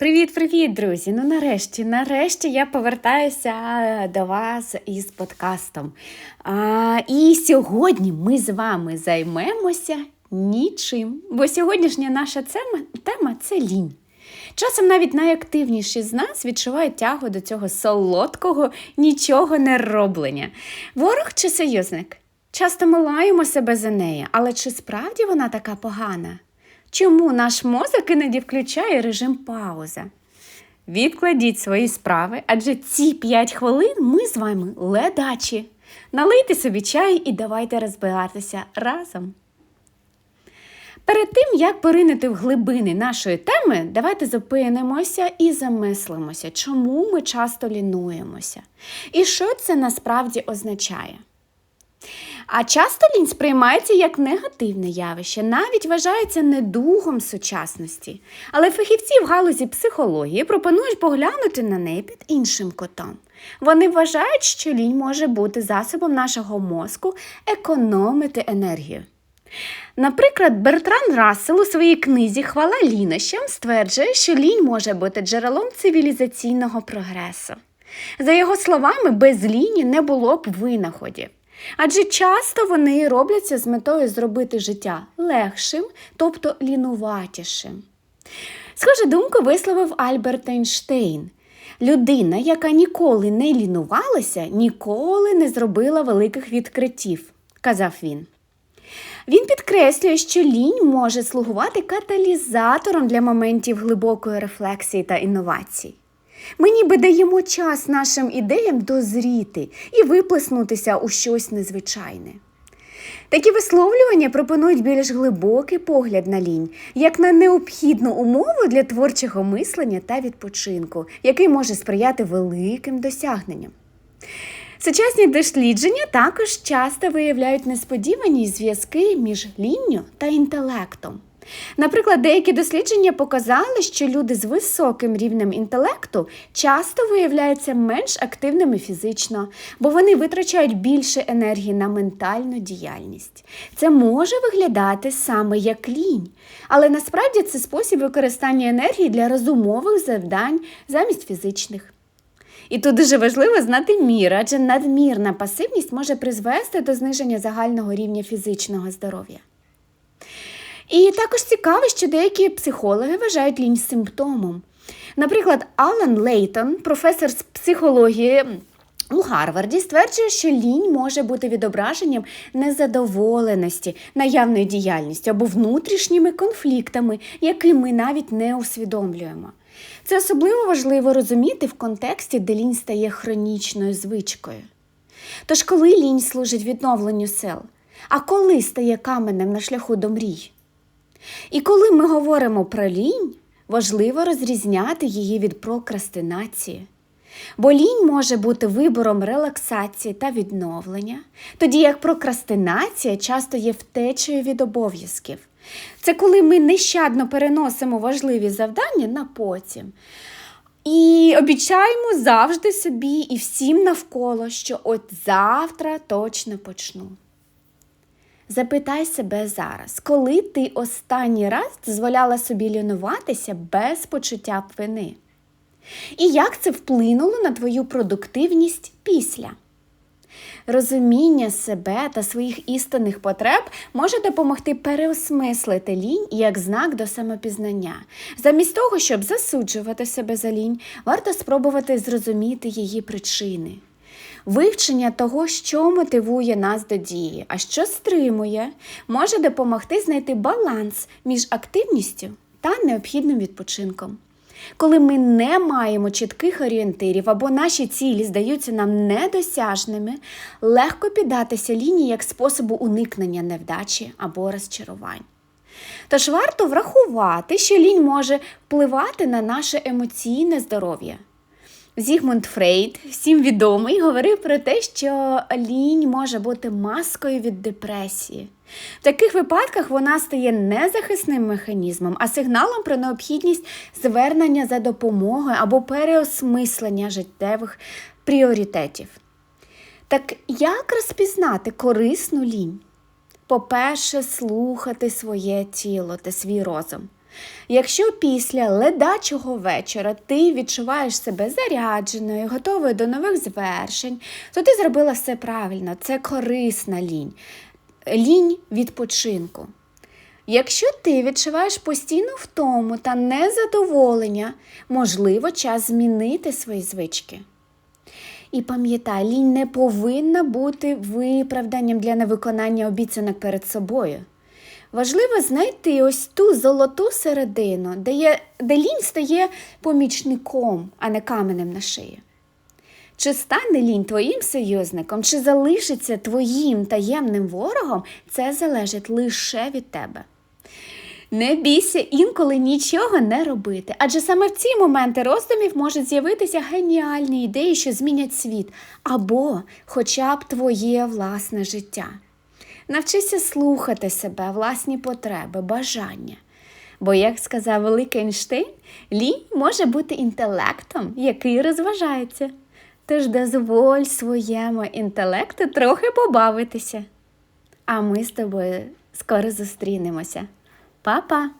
Привіт-привіт, друзі! Ну нарешті, нарешті я повертаюся до вас із подкастом. А, І сьогодні ми з вами займемося нічим. Бо сьогоднішня наша тема, тема це лінь. Часом навіть найактивніші з нас відчувають тягу до цього солодкого нічого не роблення. Ворог чи союзник? Часто ми лаємо себе за неї, але чи справді вона така погана? Чому наш мозок іноді включає режим пауза? Відкладіть свої справи, адже ці 5 хвилин ми з вами ледачі. Налийте собі чай і давайте розбиратися разом. Перед тим, як поринути в глибини нашої теми, давайте зупинимося і замислимося, чому ми часто лінуємося. І що це насправді означає. А часто лінь сприймається як негативне явище, навіть вважається недугом сучасності. Але фахівці в галузі психології пропонують поглянути на неї під іншим котом. Вони вважають, що лінь може бути засобом нашого мозку економити енергію. Наприклад, Бертран Рассел у своїй книзі Хвала лінощам стверджує, що лінь може бути джерелом цивілізаційного прогресу. За його словами, без ліні не було б винаходів. Адже часто вони робляться з метою зробити життя легшим, тобто лінуватішим. Схожу думку висловив Альберт Ейнштейн. Людина, яка ніколи не лінувалася, ніколи не зробила великих відкриттів, казав він. Він підкреслює, що лінь може слугувати каталізатором для моментів глибокої рефлексії та інновацій. Ми ніби даємо час нашим ідеям дозріти і виплеснутися у щось незвичайне. Такі висловлювання пропонують більш глибокий погляд на лінь, як на необхідну умову для творчого мислення та відпочинку, який може сприяти великим досягненням. Сучасні дослідження також часто виявляють несподівані зв'язки між лінню та інтелектом. Наприклад, деякі дослідження показали, що люди з високим рівнем інтелекту часто виявляються менш активними фізично, бо вони витрачають більше енергії на ментальну діяльність. Це може виглядати саме як лінь, але насправді це спосіб використання енергії для розумових завдань замість фізичних. І тут дуже важливо знати мір, адже надмірна пасивність може призвести до зниження загального рівня фізичного здоров'я. І також цікаво, що деякі психологи вважають лінь симптомом. Наприклад, Алан Лейтон, професор з психології. У Гарварді стверджує, що лінь може бути відображенням незадоволеності наявною діяльністю або внутрішніми конфліктами, які ми навіть не усвідомлюємо. Це особливо важливо розуміти в контексті, де лінь стає хронічною звичкою. Тож, коли лінь служить відновленню сил, а коли стає каменем на шляху до мрій? І коли ми говоримо про лінь, важливо розрізняти її від прокрастинації. Бо лінь може бути вибором релаксації та відновлення, тоді як прокрастинація часто є втечею від обов'язків. Це коли ми нещадно переносимо важливі завдання на потім. І обіцяємо завжди собі і всім навколо, що от завтра точно почну. Запитай себе зараз, коли ти останній раз дозволяла собі лінуватися без почуття вини? І як це вплинуло на твою продуктивність після? Розуміння себе та своїх істинних потреб може допомогти переосмислити лінь як знак до самопізнання. Замість того, щоб засуджувати себе за лінь, варто спробувати зрозуміти її причини. Вивчення того, що мотивує нас до дії, а що стримує, може допомогти знайти баланс між активністю та необхідним відпочинком. Коли ми не маємо чітких орієнтирів або наші цілі здаються нам недосяжними, легко піддатися лінії як способу уникнення невдачі або розчарувань. Тож варто врахувати, що лінь може впливати на наше емоційне здоров'я. Зігмунд Фрейд, всім відомий, говорив про те, що лінь може бути маскою від депресії. В таких випадках вона стає не захисним механізмом, а сигналом про необхідність звернення за допомогою або переосмислення життєвих пріоритетів. Так як розпізнати корисну лінь? По-перше, слухати своє тіло та свій розум. Якщо після ледачого вечора ти відчуваєш себе зарядженою, готовою до нових звершень, то ти зробила все правильно. Це корисна лінь. Лінь відпочинку. Якщо ти відчуваєш постійну втому та незадоволення, можливо, час змінити свої звички. І пам'ятай, лінь не повинна бути виправданням для невиконання обіцянок перед собою. Важливо знайти ось ту золоту середину, де, є, де лінь стає помічником, а не каменем на шиї. Чи стане лінь твоїм союзником, чи залишиться твоїм таємним ворогом, це залежить лише від тебе. Не бійся інколи нічого не робити, адже саме в ці моменти роздумів можуть з'явитися геніальні ідеї, що змінять світ, або хоча б твоє власне життя. Навчися слухати себе, власні потреби, бажання. Бо, як сказав великий Ейнштейн, лінь може бути інтелектом, який розважається. Тож дозволь своєму інтелекту трохи побавитися. А ми з тобою скоро зустрінемося. Па-па!